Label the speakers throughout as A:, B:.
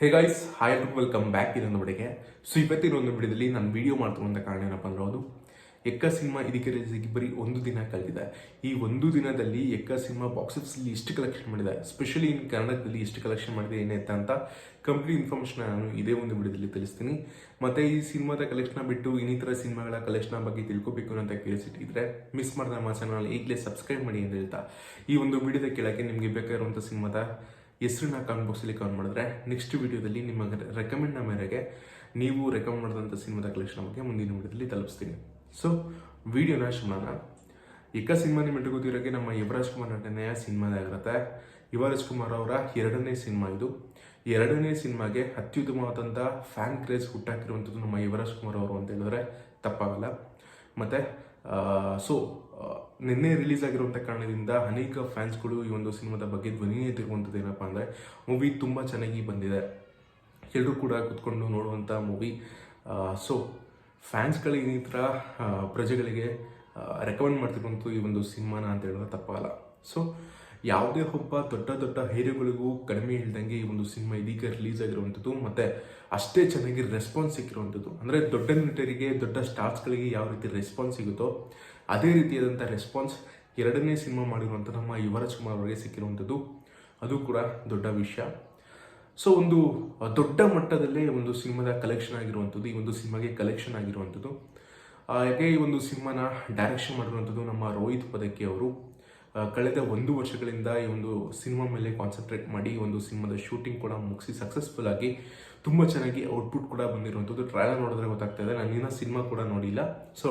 A: Hey guys hi to welcome back ಇದೊಂದು ಬಿಡಿಗೆ so ಇವತ್ತಿನ ಒಂದು ಬಿಡದಲ್ಲಿ ನಾನು ವಿಡಿಯೋ ಮಾಡ್ತಿರುವಂಥ ಕಾರಣ ಏನಪ್ಪ ಅಂದ್ರೆ ಅದು ಎಕ್ಕ ಸಿನಿಮಾ ಇದಕ್ಕೆ ರಿಲೀಸಿಗೆ ಬರೀ ಒಂದು ದಿನ ಕಳೆದಿದೆ. ಈ ಒಂದು ದಿನದಲ್ಲಿ ಎಕ್ಕ ಸಿನಿಮಾ ಬಾಕ್ಸ್ ಆಫೀಸಲ್ಲಿ ಎಷ್ಟು ಕಲೆಕ್ಷನ್ ಮಾಡಿದೆ? ಸ್ಪೆಷಲಿ ಇನ್ ಕನ್ನಡದಲ್ಲಿ ಎಷ್ಟು ಕಲೆಕ್ಷನ್ ಮಾಡಿದೆ ಏನೈತೆ ಅಂತ ಕಂಪ್ಲೀಟ್ ಇನ್ಫಾರ್ಮೇಷನ್ ನಾನು ಇದೇ ಒಂದು ವಿಡಿಯೋದಲ್ಲಿ ತಿಳಿಸ್ತೀನಿ. ಮತ್ತೆ ಈ ಸಿನಿಮಾದ ಕಲೆಕ್ಷನ್ ಬಿಟ್ಟು ಇನ್ನಿತರ ಸಿನಿಮಾಗಳ ಕಲೆಕ್ಷನ್ ಬಗ್ಗೆ ತಿಳ್ಕೊಬೇಕು ಅಂತ ಕೇಳಿಸಿಟ್ಟಿದ್ರೆ ಮಿಸ್ ಮಾಡಿದ ನಮ್ಮ ಚಾನಲ್ ಈಗಲೇ ಸಬ್ಸ್ಕ್ರೈಬ್ ಮಾಡಿ ಅಂತ ಹೇಳ್ತಾ. ಈ ಒಂದು ವಿಡಿಯೋದ ಕೆಳಗೆ ನಿಮಗೆ ಬೇಕಾಗಿರುವಂಥ ಸಿನಿಮಾದ ಹೆಸರನ್ನ ಕಾಮೆಂಟ್ ಬಾಕ್ಸಲ್ಲಿ ಕಮೆಂಟ್ ಮಾಡಿದ್ರೆ ನೆಕ್ಸ್ಟ್ ವಿಡಿಯೋದಲ್ಲಿ ನಿಮ್ಮ ರೆಕಮೆಂಡ್ನ ಮೇರೆಗೆ ನೀವು ರೆಕಮೆಂಡ್ ಮಾಡಿದಂಥ ಸಿನಿಮಾದ ಕಲೆಕ್ಷನ್ ಬಗ್ಗೆ ಮುಂದಿನ ವೀಡಿಯೋದಲ್ಲಿ ತಲುಪಿಸ್ತೀನಿ. ಸೊ ವಿಡಿಯೋನ ಶುಮಾನ ಏಕ ಸಿನಿಮಾ ನಿಮಗೆ ಗೊತ್ತಿರೋಕ್ಕೆ ನಮ್ಮ ಯುವರಾಜ್ ಕುಮಾರ್ ನಟನೆಯ ಸಿನಿಮಾದಾಗಿರುತ್ತೆ ಯುವರಾಜ್ ಕುಮಾರ್ ಅವರ ಎರಡನೇ ಸಿನಿಮಾ ಇದು. ಎರಡನೇ ಸಿನಿಮಾಗೆ ಅತ್ಯುತ್ತಮವಾದಂಥ ಫ್ಯಾನ್ ಕ್ರೇಜ್ ಹುಟ್ಟಾಕಿರುವಂಥದ್ದು ನಮ್ಮ ಯುವರಾಜ್ ಕುಮಾರ್ ಅವರು ಅಂತ ಹೇಳಿದ್ರೆ ತಪ್ಪಾಗಲ್ಲ. ಮತ್ತೆ ಸೊ ನಿನ್ನೆ ರಿಲೀಸ್ ಆಗಿರುವಂಥ ಕಾರಣದಿಂದ ಅನೇಕ ಫ್ಯಾನ್ಸ್ಗಳು ಈ ಒಂದು ಸಿನಿಮಾದ ಬಗ್ಗೆ ಧ್ವನಿ ಎತ್ತಿರುವಂಥದ್ದು ಏನಪ್ಪ ಅಂದರೆ ಮೂವಿ ತುಂಬ ಚೆನ್ನಾಗಿ ಬಂದಿದೆ. ಎಲ್ಲರೂ ಕೂಡ ಕುತ್ಕೊಂಡು ನೋಡುವಂಥ ಮೂವಿ ಸೊ ಫ್ಯಾನ್ಸ್ಗಳಿಗೆ ಈ ಥರ ಪ್ರಜೆಗಳಿಗೆ ರೆಕಮೆಂಡ್ ಮಾಡ್ತಿರುವಂಥ ಈ ಒಂದು ಸಿನಿಮಾನ ಅಂತ ಹೇಳಿದ್ರೆ ತಪ್ಪಾಗಲ್ಲ ಸೊ ಯಾವುದೇ ಒಬ್ಬ ದೊಡ್ಡ ದೊಡ್ಡ ಹೀರೋಗಳಿಗೂ ಕಡಿಮೆ ಇಲ್ದಂಗೆ ಈ ಒಂದು ಸಿನಿಮಾ ಇದೀಗ ರಿಲೀಸ್ ಆಗಿರುವಂಥದ್ದು ಮತ್ತೆ ಅಷ್ಟೇ ಚೆನ್ನಾಗಿ ರೆಸ್ಪಾನ್ಸ್ ಸಿಕ್ಕಿರುವಂಥದ್ದು. ಅಂದರೆ ದೊಡ್ಡ ನಟರಿಗೆ, ದೊಡ್ಡ ಸ್ಟಾರ್ಸ್ಗಳಿಗೆ ಯಾವ ರೀತಿ ರೆಸ್ಪಾನ್ಸ್ ಸಿಗುತ್ತೋ ಅದೇ ರೀತಿಯಾದಂಥ ರೆಸ್ಪಾನ್ಸ್ ಎರಡನೇ ಸಿನಿಮಾ ಮಾಡಿರುವಂಥ ನಮ್ಮ ಯುವರಾಜ್ ಕುಮಾರ್ ಅವರಿಗೆ ಸಿಕ್ಕಿರುವಂಥದ್ದು. ಅದು ಕೂಡ ದೊಡ್ಡ ವಿಷಯ. ಸೊ ಒಂದು ದೊಡ್ಡ ಮಟ್ಟದಲ್ಲೇ ಒಂದು ಸಿನಿಮಾದ ಕಲೆಕ್ಷನ್ ಆಗಿರುವಂಥದ್ದು, ಈ ಒಂದು ಸಿನಿಮಾಗೆ ಕಲೆಕ್ಷನ್ ಆಗಿರುವಂಥದ್ದು. ಹಾಗೆ ಈ ಒಂದು ಸಿನಿಮಾನ ಡೈರೆಕ್ಷನ್ ಮಾಡಿರುವಂಥದ್ದು ನಮ್ಮ ರೋಹಿತ್ ಪದಕಿ ಅವರು. ಕಳೆದ ಒಂದು ವರ್ಷಗಳಿಂದ ಈ ಒಂದು ಸಿನಿಮಾ ಮೇಲೆ ಕಾನ್ಸಂಟ್ರೇಟ್ ಮಾಡಿ ಒಂದು ಸಿನಿಮಾದ ಶೂಟಿಂಗ್ ಕೂಡ ಮುಗಿಸಿ ಸಕ್ಸಸ್ಫುಲ್ ಆಗಿ ತುಂಬ ಚೆನ್ನಾಗಿ ಔಟ್ಪುಟ್ ಕೂಡ ಬಂದಿರುವಂಥದ್ದು ಟ್ರೈಲರ್ ನೋಡಿದ್ರೆ ಗೊತ್ತಾಗ್ತಾ ಇದೆ. ನಾನು ಇನ್ನೂ ಸಿನಿಮಾ ಕೂಡ ನೋಡಿಲ್ಲ. ಸೊ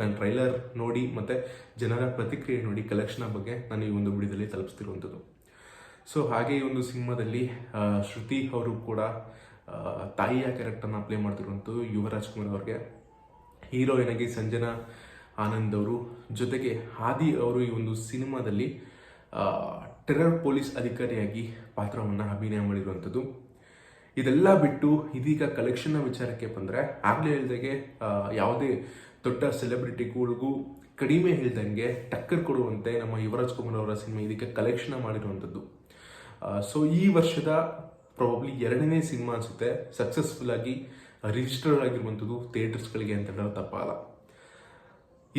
A: ನಾನು ಟ್ರೈಲರ್ ನೋಡಿ ಮತ್ತು ಜನರ ಪ್ರತಿಕ್ರಿಯೆ ನೋಡಿ ಕಲೆಕ್ಷನ್ ಬಗ್ಗೆ ನಾನು ಈ ಒಂದು ವಿಡಿಯೋದಲ್ಲಿ ತಲುಪಿಸ್ತಿರುವಂಥದ್ದು ಸೊ ಹಾಗೆ ಈ ಒಂದು ಸಿನಿಮಾದಲ್ಲಿ ಶ್ರುತಿ ಅವರು ಕೂಡ ತಾಯಿಯ ಕ್ಯಾರೆಕ್ಟರ್ನ ಪ್ಲೇ ಮಾಡ್ತಿರುವಂಥದ್ದು ಯುವರಾಜ್ ಕುಮಾರ್ ಅವ್ರಿಗೆ. ಹೀರೋಯಿನ್ ಆಗಿ ಸಂಜನಾ ಆನಂದ್ ಅವರು ಜೊತೆಗೆ ಹಾದಿ ಅವರು ಈ ಒಂದು ಸಿನಿಮಾದಲ್ಲಿ ಟೆರರ್ ಪೊಲೀಸ್ ಅಧಿಕಾರಿಯಾಗಿ ಪಾತ್ರವನ್ನು ಅಭಿನಯ ಮಾಡಿರುವಂಥದ್ದು. ಇದೆಲ್ಲ ಬಿಟ್ಟು ಇದೀಗ ಕಲೆಕ್ಷನ್ನ ವಿಚಾರಕ್ಕೆ ಬಂದರೆ, ಆಗಲೇ ಹೇಳ್ದಾಗೆ ಯಾವುದೇ ದೊಡ್ಡ ಸೆಲೆಬ್ರಿಟಿಗಳಿಗೂ ಕಡಿಮೆ ಹೇಳ್ದಂಗೆ ಟಕ್ಕರ್ ಕೊಡುವಂತೆ ನಮ್ಮ ಯುವರಾಜ್ ಕುಮಾರ್ ಅವರ ಸಿನಿಮಾ ಇದಕ್ಕೆ ಕಲೆಕ್ಷನ್ ಮಾಡಿರುವಂಥದ್ದು. ಸೊ ಈ ವರ್ಷದ ಪ್ರಾಬಬ್ಲಿ ಎರಡನೇ ಸಿನಿಮಾ ಅನಿಸುತ್ತೆ ಸಕ್ಸಸ್ಫುಲ್ ಆಗಿ ರಿಜಿಸ್ಟರ್ ಆಗಿರುವಂಥದ್ದು ಥಿಯೇಟರ್ಸ್ಗಳಿಗೆ ಅಂತ ಹೇಳೋದು ತಪ್ಪಲ್ಲ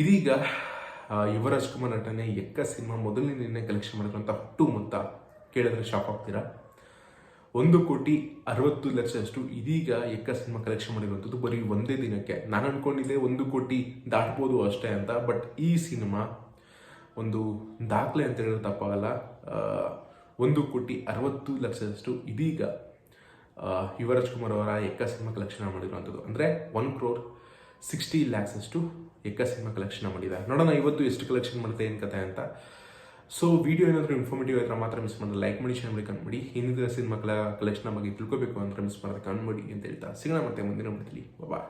A: ಇದೀಗ ಯುವರಾಜ್ ಕುಮಾರ್ ನಟನೆ ಎಕ್ಕ ಸಿನಿಮಾ ಮೊದಲಿನಿಂದ ಕಲೆಕ್ಷನ್ ಮಾಡಿರುವಂಥ ಹುಟ್ಟು ಮೊತ್ತ ಕೇಳಿದ್ರೆ ಶಾಕ್ ಆಗ್ತೀರಾ? ಒಂದು ಕೋಟಿ ಅರವತ್ತು ಲಕ್ಷದಷ್ಟು ಇದೀಗ ಎಕ್ಕ ಸಿನಿಮಾ ಕಲೆಕ್ಷನ್ ಮಾಡಿರುವಂಥದ್ದು ಬರೀ ಒಂದೇ ದಿನಕ್ಕೆ. ನಾನು ಅನ್ಕೊಂಡಿದ್ದೆ ಒಂದು ಕೋಟಿ ದಾಟ್ಬೋದು ಅಷ್ಟೇ ಅಂತ ಬಟ್ ಈ ಸಿನಿಮಾ ಒಂದು ದಾಖಲೆ ಅಂತ ಹೇಳಿದ್ರೆ ತಪ್ಪಾಗಲ್ಲ. ಒಂದು ಕೋಟಿ ಅರವತ್ತು ಲಕ್ಷದಷ್ಟು ಇದೀಗ ಯುವರಾಜ್ ಕುಮಾರ್ ಅವರ ಎಕ್ಕ ಸಿನಿಮಾ ಕಲೆಕ್ಷನ್ ಮಾಡಿರುವಂಥದ್ದು. ಅಂದರೆ ಒನ್ ಕ್ರೋರ್ ಸಿಕ್ಸ್ಟಿ ಲ್ಯಾಕ್ಸ್ ಅಷ್ಟು ಎಕ್ಕ ಸಿನಿಮಾ ಕಲೆಕ್ಷನ್ ಮಾಡಿದೆ ನೋಡೋಣ, ಇವತ್ತು ಎಷ್ಟು ಕಲೆಕ್ಷನ್ ಮಾಡುತ್ತೆ, ಏನು ಕತೆ ಅಂತ. ಸೊ ವಿಡಿಯೋ ಏನಾದರೂ ಇನ್ಫಾರ್ಮೇಟಿವ್ ಇದ್ರೆ ಮಾತ್ರ ಮಿಸ್ ಮಾಡಿದ್ರೆ ಲೈಕ್ ಮಾಡಿ ಶೇರ್ ಮಾಡಿ ಕಮೆಂಟ್ ಮಾಡಿ. ಇನ್ನಿತರ ಸಿನಿಮಾ ಕಲೆಕ್ಷನ್ ಬಗ್ಗೆ ತಿಳ್ಕೊಬೇಕು ಅಂತ ಮಿಸ್ ಮಾಡಿದ್ರೆ ಕಮೆಂಟ್ ಅಂತ ಹೇಳ್ತಾ. ಸಿಗೋಣ ಮತ್ತೆ ಮುಂದಿನ ಬಿಡ್ತೀವಿ ಬಾಯ್